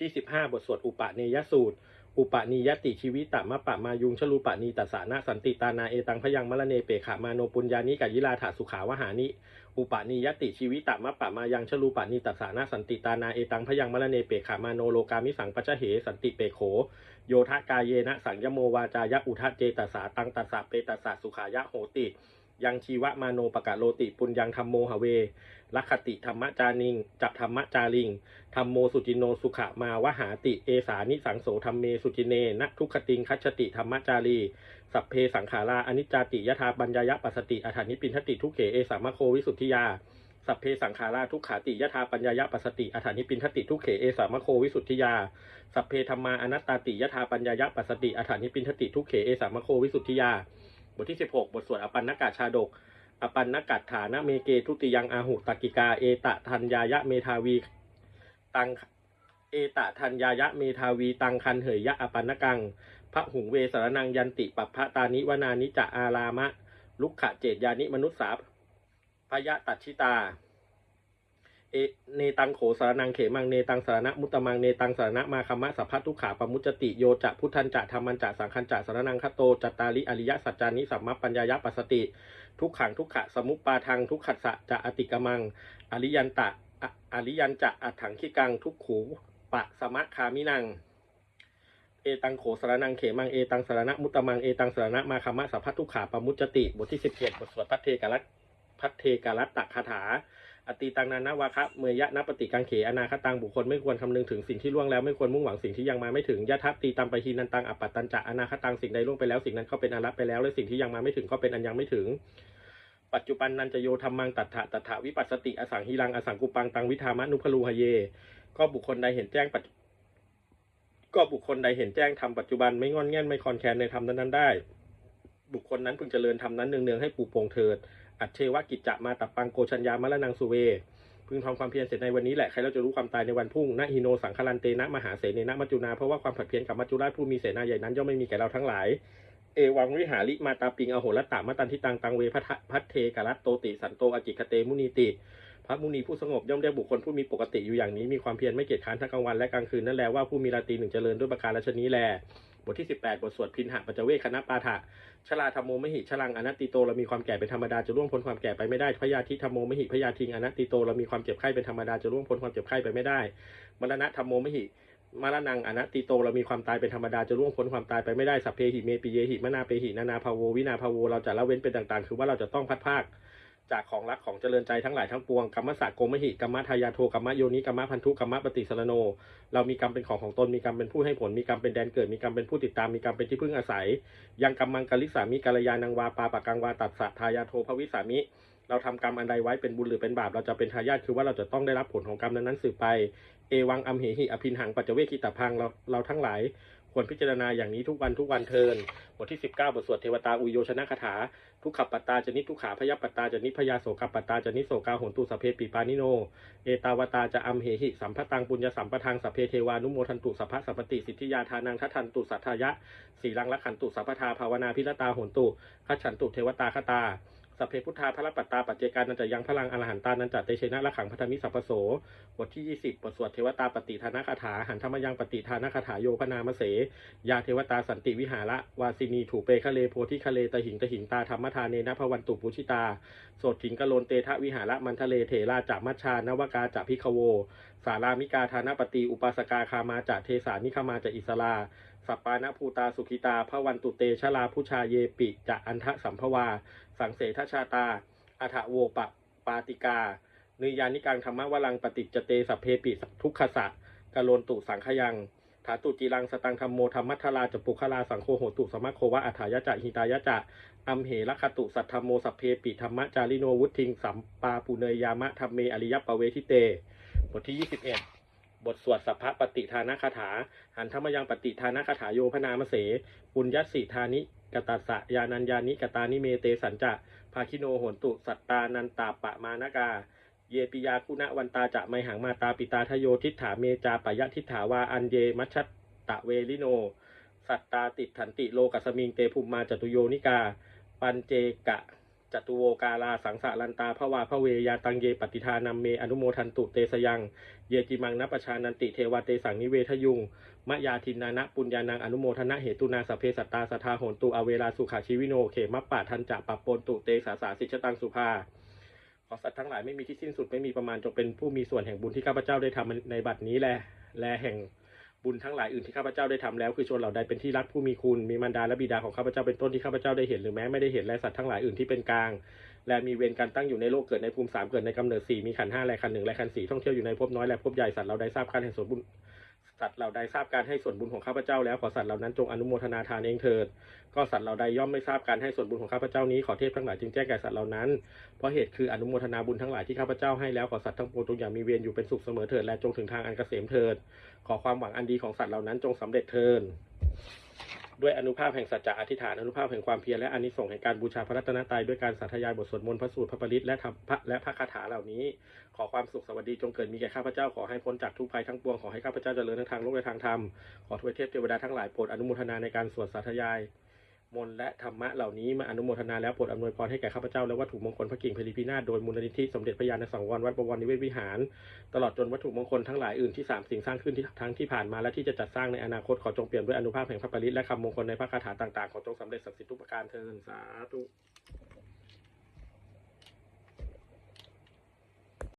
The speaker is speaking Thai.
ที่ 15 บทสวดอุปเนยสูตร อุปนิยติชีวิตะมะปะมายุงชลูปะนีตัสานะสันติตานาเอตังพยังมะละเนเปขามาโนปุญญานิกายิลาถาสุขาวหานิ อุปนิยติชีวิตะมะปะมายังชลูปะนีตัสานะสันติตานาเอตังพยังมะละเนเปขามาโนโลกามิสังปัจเหสันติเปโข โยทะกายเยนะสังยโมวาจายะอุทะเจตัสาตังตัสสะเปตัสสะสุขายะโหติ ยังชีวะมาโนปะกะโลติปุญญังธรรมโมหเวลักขติธรรมจานิงจับธรรมจาริงธรรมโมสุจินโนสุขมาวหาติ เอสานิสังโสธรรมเมสุจินเนนะทุกขติงคัจฉติธรรมจารี สัพเพสังขาราอนิจจาติยถาปัญญายะปัสสติอัฏฐานิปินทติทุกเขเอสามะโควิสุทธิยาสัพเพสังขาราทุกขาติยถาปัญญายะปัสสติอัฏฐานิปินทติทุกเขเอสามะโควิสุทธิยา สัพเพธรรมาอนัตตาติยถาปัญญายะปัสสติอัฏฐานิปินทติทุกเขเอสามะโควิสุทธิยา ทที่ 16 บทสวดอปันนกาชาดก อปันนกัตถานะเมเกทุติยังอาหุตกิกา เอตะทัญญายะเมทาวี ตังเอตะทัญญายะเมทาวี ตังคันเหยยะอปันนกัง พระหุงเวสารนังยันติปัพพะตานิวนานิจะอารามะ ลุกขะเจตยานิมนุษสาพยะตัดชิตา เอเนตังโขสารนังเขมังเนตังสารณะมุตตมังเนตังสารณะมาคัมมะสัพพะทุขาปมุจติโยจะพุทธันจะธรรมันจะสังคันจะสารนังคโตจัตตาริอริยสัจจานิสัมมัปปัญญายะปัสติ ทุกขังทุกขะสมุปปาทังทุกขัสสะจะอติกมัง อริยันตะอะอริยันจะอัถังขิกังทุกขูปะสมะคามินังเอตังโขสารนังเขมังเอตังสารณะมุตตมังเอตังสารณะมาคัมมะสัพพะทุขาปมุจติบทที่17บเจ็ดบทสวดพัทเทกาลัตพัทเทกาลัตตคาถา อติตังนานาวาคะเมยะนปฏิกังเขอนาคตังบุคคลไม่ควรคำนึงถึงสิ่งที่ล่วงแล้วไม่ควรมุ่งหวังสิ่งที่ยังมาไม่ถึงยะทัพตีตัมปะฮีนันตังอัปปัตันจะอนาคตังสิ่งใดล่วงไปแล้วสิ่งนั้นก็เป็นอนัตไปแล้วและสิ่งที่ยังมาไม่ถึงก็เป็นอันยังไม่ถึง ปัจจุบันนันจะโยธรรมังตัทธะตัทธะวิปัสสติอสังหิรังอสังกุปังตังวิธามะนุพลูหเย ก็บุคคลใดเห็นแจ้งปัจจุก็บุคคลใดเห็นแจ้งทำปัจจุบันไม่งอนแง่นไม่คอนแคนในธรรมนั้นๆได้ บุคคลนั้นพึงเจริญธรรมนั้นเนืองๆให้ปูโปร่งเถิด อัจเชวกิจจะมาตับปังโกชัญญามะละนังสุเว พึงทำความเพียรเสร็จในวันนี้แหละ ใครเราจะรู้ความตายในวันพรุ่งนะฮิโนสังคลันเตนะมหาเสนนะมัจจุนา เพราะว่าความผัดเพี้ยนกับมัจจุราชผู้มีเสนาใหญ่นั้นย่อมไม่มีแก่เราทั้งหลาย เอวังวิหาริมาตาปิงอโหรตตามตันทิตังตังเวพัทะพัทเทกาลัตโตติสันโตอจิคเตมุนีติพระมุนีผู้สงบย่อมเรียกบุคคลผู้มีปกติอยู่อย่างนี้มีความเพียรไม่เกียจค้านทั้งกลางวันและกลางคืนนั่นแหละว่าผู้มีราตรีหนึ่งเจริญด้วยประการราชนี้แล บทที่ 18 บทสวดพินหะปัจเวคณะปาฐะชลาธรรมโมมหิชลังอนัตติโตเรามีความแก่เป็นธรรมดาจะล่วงพ้นความแก่ไปไม่ได้พยาธิธรรมโมมหิพยาทิงอนัตติโตเรามีความเจ็บไข้เป็นธรรมดาจะล่วงพ้นความเจ็บไข้ไปไม่ได้มรณะธรรมโมมหิมรณังอนัตติโตเรามีความตายเป็นธรรมดาจะล่วงพ้นความตายไปไม่ได้สัพเพหิเมปิเยหิมนาเปหินานาภาโววินาภาโวเราจะละเว้นเป็นต่างๆ คือว่าเราจะต้องพัดภาค จากของรักของเจริญใจทั้งหลายทั้งปวงกรรมสะโกมหิกรรมทายาโทกรรมโยนิกรรมพันธุกรรมปฏิสรโน เรามีกรรมเป็นของของตนมีกรรมเป็นผู้ให้ผลมีกรรมเป็นแดนเกิดมีกรรมเป็นผู้ติดตามมีกรรมเป็นที่พึ่งอาศัย ยังกรรมังกลิสามิกาลยานังวาปาปะกังวาตัสสะทายาโทภวิสามิเราทำกรรมอันใดไว้เป็นบุญหรือเป็นบาปเราจะเป็นทายาทคือว่าเราจะต้องได้รับผลของกรรมนั้นๆสืบไป เอวังอัมเหหิอภินหังปัจเจเวคิตาพังเราเราทั้งหลาย ควรพิจารณาอย่างนี้ทุกวันทุกวันเทินบทที่ 19 บทสวดเทวตาอุโยชนะคาถา ทุกขปัตตาจนิทุกขาพยปัตตาจนิพยาโสกปัตตาจนิโสกาหนตุสเพปีปานิโน เอตาวตาจะอัมเหหิสัมภตังปุญญสัมปทังสเพเทวานุโมทันตุสัพพะสัพติสิทธิยาทานังทัทันตุสัทธายะสีลังละขันตุสัพพทาภาวนาพิรตาหนตุขัจฉันตุเทวตาคตา สัพเพพุทธาพระปัตตาปัจเจกานันจะยังพลังอรหันตานันจะเตเชนะละขังพัทมิสัพโสบทที่ 20 บทสวดเทวตาปฏิทานาคาถาหันธรรมยังปฏิทานาคาถาโยพนามเส ยาเทวตาสันติวิหาระวาสินีถูเปคะเลโพธิคะเลตหิงตหิงตาธรรมทานเนนะพวันตุปุชิตา โสดถิงกะโลนเตทะวิหาระมันทะเลเถราจะมัชชานวกาจะพิคโว สารามิกาธานปฏิอุปาสกาคามาจะเทสานิคมาจะอิสลาสัปปานภูตาสุขิตาพระวันตุเตชลาพุชาเยปิจะอันทะสัมภวา สังเสทชาตาอัฐโวปะปาติกานิยานิกังธรรมวลังปฏิจเตสัพเพปิทุกขสะกะโลนตุสังขยังถาตุจีรังสตังธรรมโมธรรมัทลาจปุคลาสังโฆโหตุสมะโควะอัฏฐายะจะหิตายะจะอัมเหระคตุสัทธรรมโมสัพเพปิธรรมจาริโนวุทิงสัมปาปุเนยยามะธรรมเมอริยปเวทิเต บทที่ 21 บทสวดสัพพะปฏิทานาคาถา หันธรรมยังปฏิทานาคาถาโยพนามเสปุญญสิทานิกตัสสะยานัญญานิกตานิเมเตสัญจะภาคิโนโหนตุ สัตตานันตาปะมานากา เยปิยาคุณวันตาจะไมหังมาตาปิตาทโยทิฏฐาเมจาปยะทิฏฐาวาอันเยมัชชตะเวลิโน สัตตาติดถันติโลกัสมิงเตภุมมาจตุโยนิกา ปันเจกะ จตุโวกาลาสังสารันตาภวาพเวยาตังเยปฏิทานัมเมอนุโมทันตุเตสยัง เยจิมังนปชานันติเทวาเตสังนิเวทยุงมะยาทินนานะปุญญานังอนุโมทนะเหตุนาสเพสัตตาสทาโหนตุอเวลาสุขาชีวิโนเขมัปปะทันจะปะปนตุเตสาสาสิชตังสุภาขอสัตว์ทั้งหลายไม่มีที่สิ้นสุดไม่มีประมาณจงเป็นผู้มีส่วนแห่งบุญที่ข้าพเจ้าได้ทำในบัดนี้แลและแห่ง บุญทั้งหลายอื่นที่ข้าพเจ้าได้ทำแล้วคือชนเหล่าใดเป็นที่รักผู้มีคุณมีมารดาและบิดาของข้าพเจ้าเป็นต้นที่ข้าพเจ้าได้เห็นหรือแม้ไม่ได้เห็นและสัตว์ทั้งหลายอื่นที่เป็นกลาง และมีเวรการตั้งอยู่ในโลกเกิดในภูมิสามเกิดในกำเนิดสี่มีขันห้าและขันหนึ่งและขันสี่ท่องเที่ยวอยู่ในภพน้อยและภพใหญ่สัตว์เราได้ทราบการแห่งส่วนบุญ สัตว์เหล่าใดทราบการให้ส่วนบุญของข้าพเจ้าแล้วขอสัตว์เหล่านั้นจงอนุโมทนาทานเองเถิด ก็สัตว์เหล่าใดย่อมไม่ทราบการให้ส่วนบุญของข้าพเจ้านี้ขอเทพทั้งหลายจึงแจ้งแก่สัตว์เหล่านั้น เพราะเหตุคืออนุโมทนาบุญทั้งหลายที่ข้าพเจ้าให้แล้วขอสัตว์ทั้งปวงจงอย่ามีเวรอยู่เป็นสุขเสมอเถิดและจงถึงทางอันเกษมเถิด ขอความหวังอันดีของสัตว์เหล่านั้นจงสำเร็จเถิด ด้วยอนุภาพแห่งสัจจะอธิษฐานอนุภาพแห่งความเพียรและอานิสงส์แห่งการบูชาพระรัตนตรัยด้วยการสาธยายบทสวดมนต์พระสูตรพระปริตและธรรมพระและพระคาถาเหล่านี้ ขอความสุขสวัสดีจงเกิดมีแก่ข้าพเจ้าขอให้พ้นจากทุกภัยทั้งปวงขอให้ข้าพเจ้าเจริญทั้งทางโลกและทางธรรมขอทวยเทพเทวดาทั้งหลายโปรดอนุโมทนาในการสวดสาธยาย มนต์และธรรมะเหล่านี้มาอนุโมทนาแล้วโปรดอำนวยพรให้แก่ข้าพเจ้าและวัตถุมงคลพระกิ่งเพลิพินาศโดยมูลนิธิสมเด็จพระญาณสังวรวัดบวรนิเวศวิหาร ตลอดจนวัตถุมงคลทั้งหลายอื่นที่สามสิ่งสร้างขึ้นที่ทั้งที่ผ่านมาและที่จะจัดสร้างในอนาคตขอจงเปลี่ยนด้วยอนุภาพแห่งพระปริตและคำมงคลในพระคาถาต่างๆขอจงสำเร็จสักดิ์สิทธิ์ทุกประการเทินสาธุ